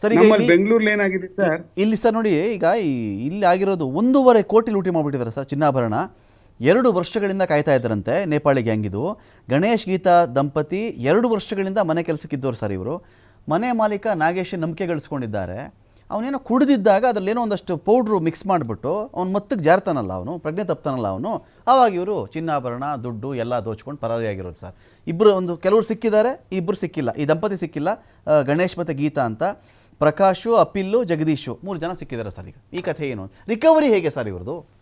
Sir ಈಗ ಇಲ್ಲಿ- ಬೆಂಗಳೂರಲ್ಲಿ ಏನಾಗಿದೆ ಸರ್? ಇಲ್ಲಿ ಸರ್ ನೋಡಿ ಈಗ ಈ ಇಲ್ಲಿ ಆಗಿರೋದು ಒಂದೂವರೆ ಕೋಟಿ ಲೂಟಿ ಮಾಡಿಬಿಟ್ಟಿದ್ದಾರೆ ಸರ್ ಚಿನ್ನಾಭರಣ. ಎರಡು ವರ್ಷಗಳಿಂದ ಕಾಯ್ತಾ ಇದ್ದಾರಂತೆ ನೇಪಾಳಿ ಗ್ಯಾಂಗ್ ಇದು. ಗಣೇಶ್ ಗೀತಾ ದಂಪತಿ ಎರಡು ವರ್ಷಗಳಿಂದ ಮನೆ ಕೆಲಸಕ್ಕಿದ್ದವರು ಸರ್ ಇವರು. ಮನೆ ಮಾಲೀಕ ನಾಗೇಶ್ ನಂಬಿಕೆ ಗಳಿಸ್ಕೊಂಡಿದ್ದಾರೆ. ಅವನೇನೋ ಕುಡಿದಿದ್ದಾಗ ಅದರಲ್ಲೇನೋ ಒಂದಷ್ಟು ಪೌಡ್ರು ಮಿಕ್ಸ್ ಮಾಡಿಬಿಟ್ಟು ಅವ್ನು ಮತ್ತಕ್ಕೆ ಜಾರ್ತಾನಲ್ಲ ಅವನು ಪ್ರಜ್ಞೆ ತಪ್ತಾನಲ್ಲ ಅವನು. ಆವಾಗ ಇವರು ಚಿನ್ನಾಭರಣ ದುಡ್ಡು ಎಲ್ಲ ದೋಚ್ಕೊಂಡು ಪರಾರಿಯಾಗಿರೋದು ಸರ್. ಇಬ್ಬರು ಒಂದು ಕೆಲವರು ಸಿಕ್ಕಿದ್ದಾರೆ ಇಬ್ಬರು ಸಿಕ್ಕಿಲ್ಲ ಈ ದಂಪತಿ ಸಿಕ್ಕಿಲ್ಲ ಆ, ಗಣೇಶ್ ಮತ್ತು ಗೀತಾ ಅಂತ. ಪ್ರಕಾಶು, ಅಪಿಲ್ಲು, ಜಗದೀಶು ಮೂರು ಜನ ಸಿಕ್ಕಿದ್ದಾರೆ ಸರ್ ಈಗ. ಈ ಕಥೆ ಏನು? ರಿಕವರಿ ಹೇಗೆ ಸರ್ ಇವ್ರದ್ದು?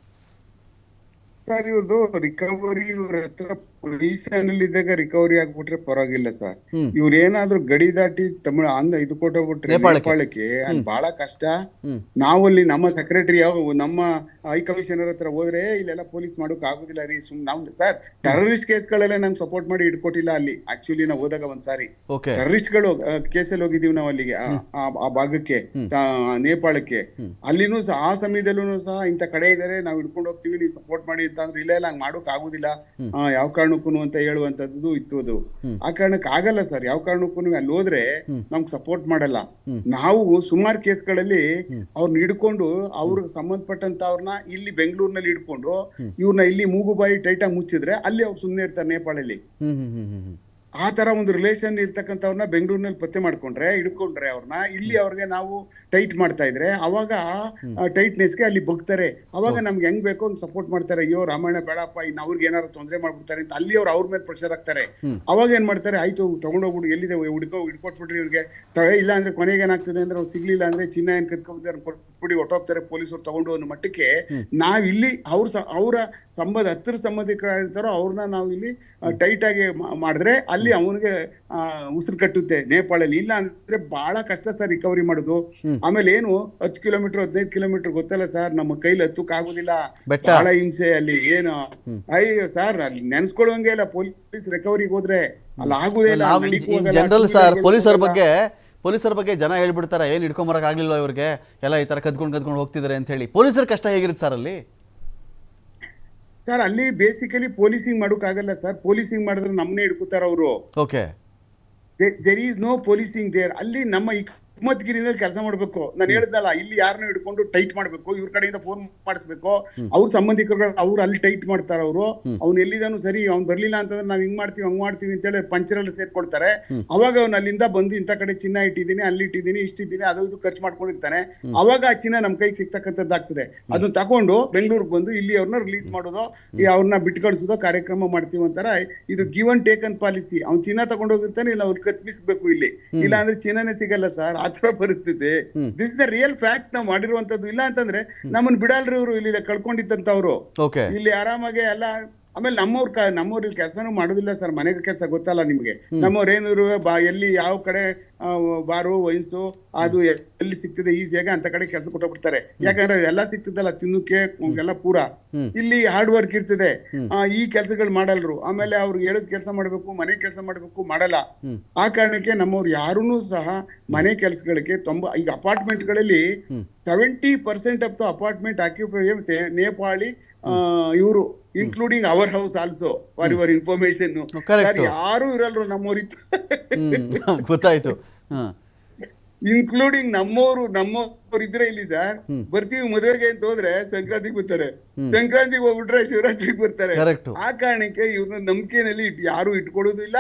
ಸರ್ ಇವ್ರದ್ದು ರಿಕವರಿ ಇವ್ರ ಹತ್ರ ಪೊಸಿಷನ್ ಅಲ್ಲಿ ಇದ್ದಾಗ ರಿಕವರಿ ಆಗ್ಬಿಟ್ರೆ ಪರವಾಗಿಲ್ಲ ಸರ್. ಇವ್ರ ಏನಾದ್ರು ಗಡಿ ದಾಟಿ ತಮಿಳ್ ಅಂದ ಇದು ಕೊಟ್ಟೋಗ್ಬಿಟ್ರೆ ನೇಪಾಳಕ್ಕೆ. ಅಲ್ಲಿ ಬಹಳ ಕಷ್ಟ. ನಾವು ನಾವಲ್ಲಿ ನಮ್ಮ ಸೆಕ್ರೆಟರಿ ಯಾವ ನಮ್ಮ ಹೈ ಕಮಿಷನರ್ ಹತ್ರ ಹೋದ್ರೆ ಇಲ್ಲೆಲ್ಲ ಪೊಲೀಸ್ ಮಾಡೋಕ್ ಆಗುದಿಲ್ಲ ರೀ. ಸುಮ್ ನಾವ್ ಸರ್ ಟೆರರಿಸ್ಟ್ ಕೇಸ್ಗಳೆಲ್ಲ ನಂಗೆ ಸಪೋರ್ಟ್ ಮಾಡಿ ಇಟ್ಕೊಟ್ಟಿಲ್ಲ ಅಲ್ಲಿ. ಆಕ್ಚುಲಿ ನಾವು ಹೋದಾಗ ಒಂದ್ಸಾರಿ ಟೆರರಿಸ್ಟ್ಗಳು ಕೇಸಲ್ಲಿ ಹೋಗಿದೀವಿ ನಾವು ಅಲ್ಲಿಗೆ ಆ- ಭಾಗಕ್ಕೆ ನೇಪಾಳಕ್ಕೆ. ಅಲ್ಲಿನೂ ಸಹ ಆ ಸಮಯದಲ್ಲೂ ಸಹ ಇಂಥ ಕಡೆ ಇದಾರೆ ನಾವು ಹಿಡ್ಕೊಂಡು ಹೋಗ್ತೀವಿ ನೀವು ಸಪೋರ್ಟ್ ಮಾಡಿ ಅಂತ ಅಂದ್ರೆ ಇಲ್ಲ ಇಲ್ಲ ಹಂಗ್ ಮಾಡೋಕ್ ಆಗುದಿಲ್ಲ. ಯಾವ ಕಾರಣಕ್ಕೂ ಅಂತ ಹೇಳುವಂತದ್ದು ಇತ್ತು ಅದು. ಆ ಕಾರಣಕ್ಕೆ ಆಗಲ್ಲ ಸರ್. ಯಾವ ಕಾರಣಕ್ಕೂ ಅಲ್ಲಿ ಹೋದ್ರೆ ನಮ್ಗೆ ಸಪೋರ್ಟ್ ಮಾಡಲ್ಲ. ನಾವು ಸುಮಾರು ಕೇಸ್ಗಳಲ್ಲಿ ಅವ್ರನ್ನ ಹಿಡ್ಕೊಂಡು ಅವ್ರಿಗೆ ಸಂಬಂಧಪಟ್ಟಂತ ಅವ್ರನ್ನ ಇಲ್ಲಿ ಬೆಂಗಳೂರಿನಲ್ಲಿ ಹಿಡ್ಕೊಂಡು ಇವ್ರನ್ನ ಇಲ್ಲಿ ಮೂಗುಬಾಯಿ ಟೈಟಾಗಿ ಮುಚ್ಚಿದ್ರೆ ಅಲ್ಲಿ ಅವ್ರು ಸುಮ್ಮನೆ ಇರ್ತಾರೆ ನೇಪಾಳಲ್ಲಿ. ಆ ತರ ಒಂದು ರಿಲೇಷನ್ ಇರ್ತಕ್ಕಂಥವ್ರನ್ನ ಬೆಂಗಳೂರಿನಲ್ಲಿ ಪತ್ತೆ ಮಾಡ್ಕೊಂಡ್ರೆ ಹಿಡ್ಕೊಂಡ್ರೆ ಅವ್ರನ್ನ ಇಲ್ಲಿ ಅವ್ರಿಗೆ ನಾವು ಟೈಟ್ ಮಾಡ್ತಾ ಇದ್ರೆ ಅವಾಗ ಟೈಟ್ನೆಸ್ಗೆ ಅಲ್ಲಿ ಬಗ್ತಾರೆ. ಅವಾಗ ನಮ್ಗೆ ಹೆಂಗ್ ಬೇಕೋ ಹಂಗ್ ಸಪೋರ್ಟ್ ಮಾಡ್ತಾರೆ. ಅಯ್ಯೋ ರಾಮಾಯಣ ಬೇಡಪ್ಪ ಇನ್ನು ಅವ್ರಿಗೆ ಏನಾರು ತೊಂದರೆ ಮಾಡ್ಬಿಡ್ತಾರೆ ಅಂತ ಅಲ್ಲಿ ಅವ್ರು ಅವ್ರ ಮೇಲೆ ಪ್ರೆಷರ್ ಆಗ್ತಾರೆ ಅವಾಗ ಏನ್ ಮಾಡ್ತಾರೆ ಆಯ್ತು ತಗೊಂಡೋಗ್ಬಿಡು ಎಲ್ಲಿದೆ? ಹುಡ್ಕೋ ಹಿಡ್ಕೊಟ್ಬಿಟ್ರಿ ಇವ್ರಿಗೆ. ಇಲ್ಲ ಅಂದ್ರೆ ಕೊನೆಗೆ ಏನಾಗ್ತದೆ ಅಂದ್ರೆ ಅವ್ರು ಸಿಗ್ಲಿಲ್ಲ ಅಂದ್ರೆ ಚಿನ್ನ ಏನ್ ಕತ್ಕೊಬಿಡ್ತಾರೆ ಕೊಟ್ಬಿಡಿ ಹೊಟ್ಟೋಗ್ತಾರೆ ಪೊಲೀಸರು ತಗೊಂಡು ಅನ್ನೋ ಮಟ್ಟಕ್ಕೆ ನಾವ್ ಇಲ್ಲಿ ಅವ್ರ ಅವರ ಸಂಬಂಧ ಹತ್ತಿರ ಸಂಬಂಧಿಕರಾಗಿರ್ತಾರೋ ಅವ್ರನ್ನ ನಾವು ಇಲ್ಲಿ ಟೈಟ್ ಆಗಿ ಮಾಡಿದ್ರೆ ಅಲ್ಲಿ ಅವನಿಗೆ ಉಸಿರು ಕಟ್ಟುತ್ತೆ ನೇಪಾಳಲ್ಲಿ. ಇಲ್ಲ ಅಂದ್ರೆ ಬಹಳ ಕಷ್ಟ ಸರ್ ರಿಕವರಿ ಮಾಡೋದು. ಆಮೇಲೆ ಏನು ಹತ್ತು ಕಿಲೋಮೀಟರ್ ಹದಿನೈದು ಕಿಲೋಮೀಟರ್ ಗೊತ್ತಲ್ಲ ಸರ್ ನಮ್ಮ ಕೈಲಿ ಹತ್ತಕ್ ಆಗುದಿಲ್ಲ. ಬಹಳ ಹಿಂಸೆ ಅಲ್ಲಿ ಏನು. ಅಯ್ಯೋ ಸರ್ ಅಲ್ಲಿ ನೆನ್ಸ್ಕೊಳ್ಳುವಂಗೆ ಇಲ್ಲ. ಪೊಲೀಸ್ ರಿಕವರಿಗೆ ಹೋದ್ರೆ ಅಲ್ಲಿ ಆಗುದೇ ಇಲ್ಲ ಜನರಲ್ ಸರ್ ಪೊಲೀಸರ ಬಗ್ಗೆ ಪೊಲೀಸರ ಬಗ್ಗೆ ಜನ ಹೇಳ್ಬಿಡ್ತಾರೆ ಏನು ಹಿಡ್ಕೊಂಬರಕ್ ಆಗ್ಲಿಲ್ಲ ಇವ್ರಿಗೆ? ಎಲ್ಲ ಈ ಥರ ಕದ್ಕೊಂಡು ಕದ್ಕೊಂಡು ಹೋಗ್ತಿದ್ದಾರೆ ಅಂತ ಹೇಳಿ. ಪೊಲೀಸರ ಕಷ್ಟ ಹೇಗಿರುತ್ತೆ ಸರ್ ಅಲ್ಲಿ? ಸರ್ ಅಲ್ಲಿ ಬೇಸಿಕಲಿ ಪೊಲೀಸಿಂಗ್ ಮಾಡೋಕ್ಕಾಗಲ್ಲ ಸರ್. ಪೊಲೀಸಿಂಗ್ ಮಾಡಿದ್ರೆ ನಮ್ಮನ್ನೇ ಹಿಡ್ಕೋತಾರೆ ಅವರು. Okay there is no policing there ಅಲ್ಲಿ ನಮ್ಮ ಈ ಕುಮ್ಮತ್ಗಿರಿಯಿಂದ ಕೆಲಸ ಮಾಡ್ಬೇಕು. ನಾನು ಹೇಳಿದ್ನಲ್ಲ ಇಲ್ಲಿ ಯಾರನ್ನ ಹಿಡ್ಕೊಂಡು ಟೈಟ್ ಮಾಡ್ಬೇಕು. ಇವ್ರ ಕಡೆಯಿಂದ ಫೋನ್ ಮಾಡಿಸ್ಬೇಕು. ಅವ್ರ ಸಂಬಂಧಿಕರು ಅವ್ರು ಅಲ್ಲಿ ಟೈಟ್ ಮಾಡ್ತಾರ ಅವರು. ಅವ್ನು ಎಲ್ಲಿದಾನು ಸರಿ ಅವ್ನು ಬರ್ಲಿಲ್ಲ ಅಂತಂದ್ರೆ ನಾವ್ ಹಿಂಗ್ ಮಾಡ್ತೀವಿ ಹಂಗ್ ಮಾಡ್ತೀವಿ ಅಂತ ಹೇಳಿ ಪಂಚರಲ್ಲಿ ಸೇರ್ಕೊಳ್ತಾರೆ ಅವಾಗ ಅವ್ನು ಅಲ್ಲಿಂದ ಬಂದು ಇಂಥ ಕಡೆ ಚಿನ್ನ ಇಟ್ಟಿದ್ದೀನಿ ಅಲ್ಲಿ ಇಟ್ಟಿದ್ದೀನಿ ಇಷ್ಟಿದ್ದೀನಿ ಅದು ಇದು ಖರ್ಚು ಮಾಡ್ಕೊಂಡಿರ್ತಾನೆ. ಅವಾಗ ಆ ಚಿನ್ನ ನಮ್ ಕೈಗೆ ಸಿಗ್ತಕ್ಕಂಥದ್ದಾಗ್ತದೆ ಅದನ್ನ ತಕೊಂಡು ಬೆಂಗಳೂರಿಗೆ ಬಂದು ಇಲ್ಲಿ ಅವ್ರನ್ನ ರಿಲೀಸ್ ಮಾಡೋದು ಈ ಅವ್ರನ್ನ ಬಿಟ್ಟು ಕಳಿಸೋದು ಕಾರ್ಯಕ್ರಮ ಮಾಡ್ತೀವಿ ಅಂತಾರ. ಇದು give and take an policy ಅವ್ನು ಚಿನ್ನ ತಗೊಂಡೋಗಿರ್ತಾನೆ ಇಲ್ಲ ಅವ್ರು ಕತ್ಮಿಸ್ಬೇಕು ಇಲ್ಲಿ. ಇಲ್ಲ ಅಂದ್ರೆ ಚಿನ್ನನೇ ಸಿಗಲ್ಲ ಸರ್. ತರ ಪರಿಸ್ಥಿತಿ. ದಿಸ್ ದ ರಿಯಲ್ ಫ್ಯಾಕ್ಟ್ ನಾವು ಮಾಡಿರುವಂತದ್ದು ಇಲ್ಲ ಅಂತಂದ್ರೆ ನಮ್ಮನ್ನ ಬಿಡಲ್ರಿ ಇವರು ಇಲ್ಲಿ ಕಳ್ಕೊಂಡಿದ್ದಂತವ್ರು ಇಲ್ಲಿ ಆರಾಮಾಗಿ ಎಲ್ಲ ಆಮೇಲೆ ನಮ್ಮವ್ರ ಕ ನಮ್ಮವ್ರ ಇಲ್ಲಿ ಕೆಲಸನೂ ಮಾಡೋದಿಲ್ಲ ಸರ್. ಮನೆ ಕೆಲಸ ಗೊತ್ತಲ್ಲ ನಿಮ್ಗೆ. ನಮ್ಮವ್ರ ಏನಿದ್ರು ಬಾ ಎಲ್ಲಿ ಯಾವ ಕಡೆ ಬಾರು ವಯಸ್ಸು ಅದು ಎಲ್ಲಿ ಸಿಗ್ತದೆ ಆಗ ಅಂತ ಕಡೆ ಕೆಲಸ ಕೊಟ್ಟಬಿಡ್ತಾರೆ ಯಾಕಂದ್ರೆ ಎಲ್ಲ ಸಿಗ್ತದಲ್ಲ ತಿನ್ನಕ್ಕೆ ಎಲ್ಲ ಪೂರ. ಇಲ್ಲಿ ಹಾರ್ಡ್ ವರ್ಕ್ ಇರ್ತದೆ. ಆ, ಈ ಕೆಲಸಗಳು ಮಾಡಲ್ರು. ಆಮೇಲೆ ಅವ್ರಿಗೆ ಹೇಳದ್ ಕೆಲಸ ಮಾಡ್ಬೇಕು ಮನೆ ಕೆಲಸ ಮಾಡ್ಬೇಕು ಮಾಡಲ್ಲ. ಆ ಕಾರಣಕ್ಕೆ ನಮ್ಮವ್ರು ಯಾರೂ ಸಹ ಮನೆ ಕೆಲಸಗಳಿಗೆ ತೊಂಬ ಈಗ ಅಪಾರ್ಟ್ಮೆಂಟ್ಗಳಲ್ಲಿ seventy percent of the apartment occupy Nepali ಇವರು. Including our house also for your information ಯಾರು ಇರಲ್ರು ನಮ್ಮೂರಿತ್ತು ಗೊತ್ತಾಯ್ತು. ಇನ್ಕ್ಲೂಡಿಂಗ್ ನಮ್ಮವರು ನಮ್ಮವ್ರು ಇದ್ರೆ ಇಲ್ಲಿ ಸರ್ ಬರ್ತೀವಿ ಮದುವೆಗೆ ಅಂತ ಹೋದ್ರೆ ಸಂಕ್ರಾಂತಿಗೆ ಬರ್ತಾರೆ. ಸಂಕ್ರಾಂತಿಗೆ ಹೋಗ್ಬಿಟ್ರೆ ಶಿವರಾತ್ರಿಗೆ ಬರ್ತಾರೆ. ಆ ಕಾರಣಕ್ಕೆ ಇವ್ರನ್ನ ನಂಬಿಕೆನಲ್ಲಿ ಯಾರು ಇಟ್ಕೊಳ್ಳೋದು ಇಲ್ಲ.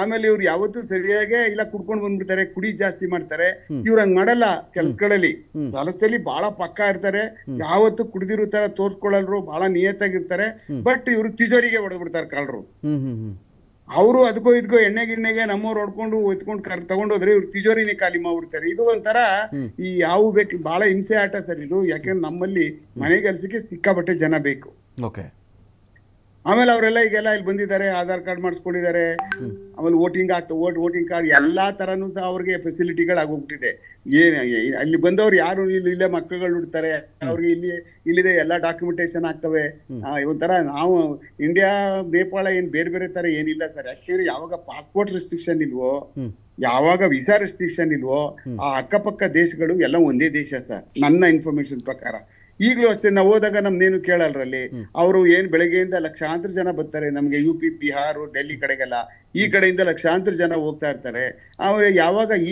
ಆಮೇಲೆ ಇವ್ರು ಯಾವತ್ತೂ ಸರಿಯಾಗಿ ಇಲ್ಲ ಕುಡ್ಕೊಂಡು ಬಂದ್ಬಿಡ್ತಾರೆ ಕುಡಿ ಜಾಸ್ತಿ ಮಾಡ್ತಾರೆ. ಇವ್ರು ಹಂಗ್ ಮಾಡಲ್ಲ ಕೆಲ್ಸಗಳಲ್ಲಿ. ಕೆಲಸದಲ್ಲಿ ಬಹಳ ಪಕ್ಕ ಇರ್ತಾರೆ. ಯಾವತ್ತು ಕುಡಿದಿರೋ ತರ ತೋರ್ಸ್ಕೊಳ್ಳಲ್ರು ಬಹಳ ನಿಯತ್ತಾಗಿರ್ತಾರೆ ಬಟ್ ಇವ್ರು ತಿಜೋರಿಗೆ ಹೊಡೆದ್ಬಿಡ್ತಾರೆ ಕಳ್ರು ಅವರು ಅದಕ್ಕೋ ಇದಕ್ಕೋ ಎಣ್ಣೆ ಗಿಣ್ಣೆಗೆ ನಮ್ಮವ್ರು ಹೊಡ್ಕೊಂಡು ಎತ್ಕೊಂಡು ಕರ್ ತಗೊಂಡೋದ್ರೆ ಇವ್ರು ತಿಜೋರಿನೇ ಖಾಲಿ ಮಾಡ್ಬಿಡ್ತಾರೆ ಇದು ಒಂಥರ ಈ ಯಾವ ಬೇಕು ಬಹಳ ಹಿಂಸೆ ಆಟ ಸರ್ ಇದು. ಯಾಕಂದ್ರೆ ನಮ್ಮಲ್ಲಿ ಮನೆ ಕೆಲಸಕ್ಕೆ ಸಿಕ್ಕಾಪಟ್ಟೆ ಜನ ಬೇಕು. ಓಕೆ. ಆಮೇಲೆ ಅವರೆಲ್ಲ ಈಗೆಲ್ಲ ಇಲ್ಲಿ ಬಂದಿದ್ದಾರೆ ಆಧಾರ್ ಕಾರ್ಡ್ ಮಾಡಿಸ್ಕೊಂಡಿದ್ದಾರೆ. ಆಮೇಲೆ ವೋಟಿಂಗ್ ಆಗ್ತಾ ವೋಟ್ ವೋಟಿಂಗ್ ಕಾರ್ಡ್ ಎಲ್ಲಾ ತರನು ಸಹ ಅವ್ರಿಗೆ ಫೆಸಿಲಿಟಿಗಳು ಆಗೋಗ್ಬಿಟ್ಟಿದೆ ಏನ್ ಅಲ್ಲಿ ಬಂದವ್ರು ಯಾರು ಇಲ್ಲಿ ಇಲ್ಲೇ ಮಕ್ಕಳುಗಳು ಹುಡ್ತಾರೆ. ಅವ್ರಿಗೆ ಇಲ್ಲಿ ಇಲ್ಲಿದೆ ಎಲ್ಲಾ ಡಾಕ್ಯುಮೆಂಟೇಶನ್ ಆಗ್ತವೆ. ಒಂಥರ ನಾವು ಇಂಡಿಯಾ ನೇಪಾಳ ಏನ್ ಬೇರೆ ಬೇರೆ ತರ ಏನಿಲ್ಲ ಸರ್ ಯಾಕೆಂದ್ರೆ ಯಾವಾಗ ಪಾಸ್ಪೋರ್ಟ್ ರೆಸ್ಟ್ರಿಕ್ಷನ್ ಇಲ್ವೋ ಯಾವಾಗ ವಿಸಾ ರೆಸ್ಟ್ರಿಕ್ಷನ್ ಇಲ್ವೋ ಆ ಅಕ್ಕಪಕ್ಕ ದೇಶಗಳು ಎಲ್ಲ ಒಂದೇ ದೇಶ ಸರ್ ನನ್ನ ಇನ್ಫಾರ್ಮೇಶನ್ ಪ್ರಕಾರ. ಈಗಲೂ ಅಷ್ಟೇ ನಾವು ಹೋದಾಗ ನಮ್ದೇನು ಕೇಳಲ್ರಲ್ಲಿ ಅವರು ಏನ್ ಬೆಳಗ್ಗೆಯಿಂದ ಲಕ್ಷಾಂತರ ಜನ ಬರ್ತಾರೆ. ನಮ್ಗೆ ಯು ಪಿ ಬಿಹಾರ್ ಡೆಲ್ಲಿ ಕಡೆಗೆಲ್ಲ ಈ ಕಡೆಯಿಂದ ಲಕ್ಷಾಂತರ ಜನ ಹೋಗ್ತಾ ಇರ್ತಾರೆ. ಅವ್ರ ಯಾವಾಗ ಈ